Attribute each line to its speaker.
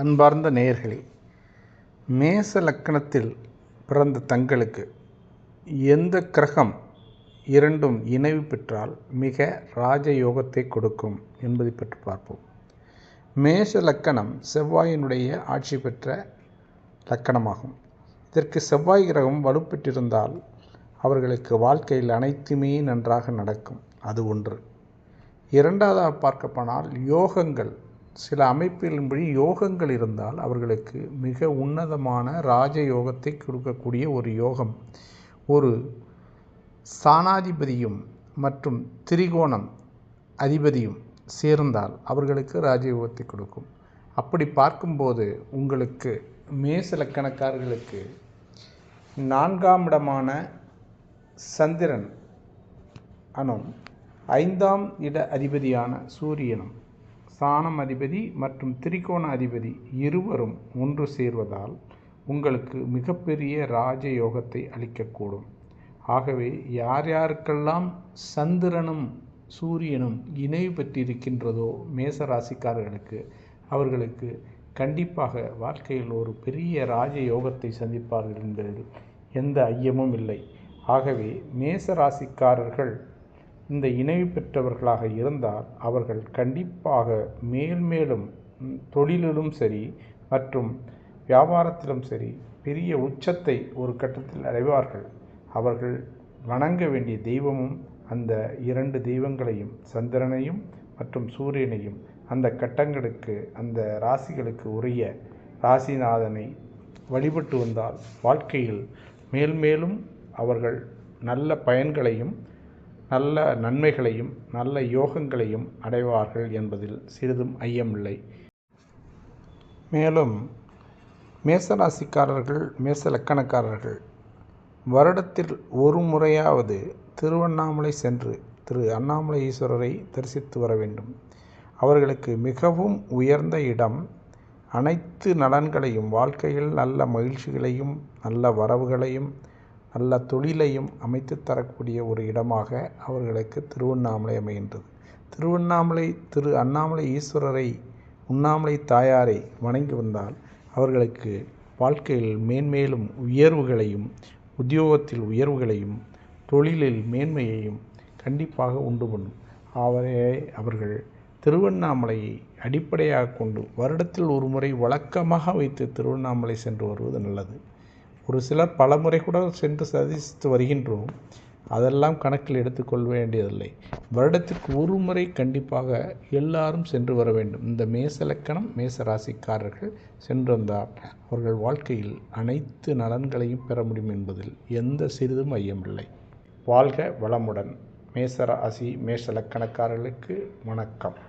Speaker 1: அன்பார்ந்த நேயர்களே மேச லக்கணத்தில் பிறந்த தங்களுக்கு எந்த கிரகம் இரண்டும் இணைவு பெற்றால் மிக ராஜயோகத்தை கொடுக்கும் என்பதை பற்றி பார்ப்போம். மேஷ லக்கணம் செவ்வாயினுடைய ஆட்சி பெற்ற லக்கணமாகும். இதற்கு செவ்வாய் கிரகம் வலுப்பெற்றிருந்தால் அவர்களுக்கு வாழ்க்கையில் அனைத்துமே நன்றாக நடக்கும். அது ஒன்று. இரண்டாவதாக பார்க்கப்போனால் யோகங்கள் சில அமைப்பின்படி யோகங்கள் இருந்தால் அவர்களுக்கு மிக உன்னதமான ராஜயோகத்தை கொடுக்கக்கூடிய ஒரு யோகம். ஒரு சாணாதிபதியும் மற்றும் திரிகோணம் அதிபதியும் சேர்ந்தால் அவர்களுக்கு ராஜயோகத்தை கொடுக்கும். அப்படி பார்க்கும்போது உங்களுக்கு மேசலக்கணக்காரர்களுக்கு நான்காம் இடமான சந்திரன் அனும் ஐந்தாம் இட அதிபதியான சூரியனும் சாணம் அதிபதி மற்றும் திரிகோண அதிபதி இருவரும் ஒன்று சேர்வதால் உங்களுக்கு மிகப்பெரிய ராஜயோகத்தை அளிக்கக்கூடும். ஆகவே யார் யாருக்கெல்லாம் சந்திரனும் சூரியனும் இணைவு பெற்றிருக்கின்றதோ மேச ராசிக்காரர்களுக்கு அவர்களுக்கு கண்டிப்பாக வாழ்க்கையில் ஒரு பெரிய ராஜயோகத்தை சந்திப்பார்கள் என்பதில் எந்த ஐயமும் இல்லை. ஆகவே மேச ராசிக்காரர்கள் இந்த இணைவு பெற்றவர்களாக இருந்தால் அவர்கள் கண்டிப்பாக மேல்மேலும் தொழிலிலும் சரி மற்றும் வியாபாரத்திலும் சரி பெரிய உச்சத்தை ஒரு கட்டத்தில் அடைவார்கள். அவர்கள் வணங்க வேண்டிய தெய்வமும் அந்த இரண்டு தெய்வங்களையும் சந்திரனையும் மற்றும் சூரியனையும் அந்த கட்டங்களுக்கு அந்த ராசிகளுக்கு உரிய ராசிநாதனை வழிபட்டு வந்தால் வாழ்க்கையில் மேல் மேலும் அவர்கள் நல்ல பயன்களையும் நல்ல நன்மைகளையும் நல்ல யோகங்களையும் அடைவார்கள் என்பதில் சிறிதும் ஐயமில்லை. மேலும் மேசராசிக்காரர்கள் மேச லக்கணக்காரர்கள் வருடத்தில் ஒரு முறையாவது திருவண்ணாமலை சென்று திரு அண்ணாமலை ஈஸ்வரரை தரிசித்து வர வேண்டும். அவர்களுக்கு மிகவும் உயர்ந்த இடம். அனைத்து நலன்களையும் வாழ்க்கையில் நல்ல மகிழ்ச்சிகளையும் நல்ல வரவுகளையும் நல்ல தொழிலையும் அமைத்து தரக்கூடிய ஒரு இடமாக அவர்களுக்கு திருவண்ணாமலை அமைகின்றது. திருவண்ணாமலை திரு அண்ணாமலை ஈஸ்வரரை உண்ணாமலை தாயாரை வணங்கி வந்தால் அவர்களுக்கு வாழ்க்கையில் மேன்மேலும் உயர்வுகளையும் உத்தியோகத்தில் உயர்வுகளையும் தொழிலில் மேன்மையையும் கண்டிப்பாக உண்டு பண்ணும். அவரே அவர்கள் திருவண்ணாமலையை அடிப்படையாக கொண்டு வருடத்தில் ஒரு முறை வழக்கமாக வைத்து திருவண்ணாமலை சென்று வருவது நல்லது. ஒரு சிலர் பல முறை கூட சென்று சதித்து வருகின்றோம். அதெல்லாம் கணக்கில் எடுத்துக்கொள்ள வேண்டியதில்லை. வருடத்திற்கு ஒரு முறை கண்டிப்பாக எல்லாரும் சென்று வர வேண்டும். இந்த மேசலக்கணம் மேச ராசிக்காரர்கள் சென்று அவர்கள் வாழ்க்கையில் அனைத்து நலன்களையும் பெற முடியும் என்பதில் எந்த சிறிதும் ஐயமில்லை. வாழ்க வளமுடன். மேச ராசி மேசலக்கணக்காரர்களுக்கு வணக்கம்.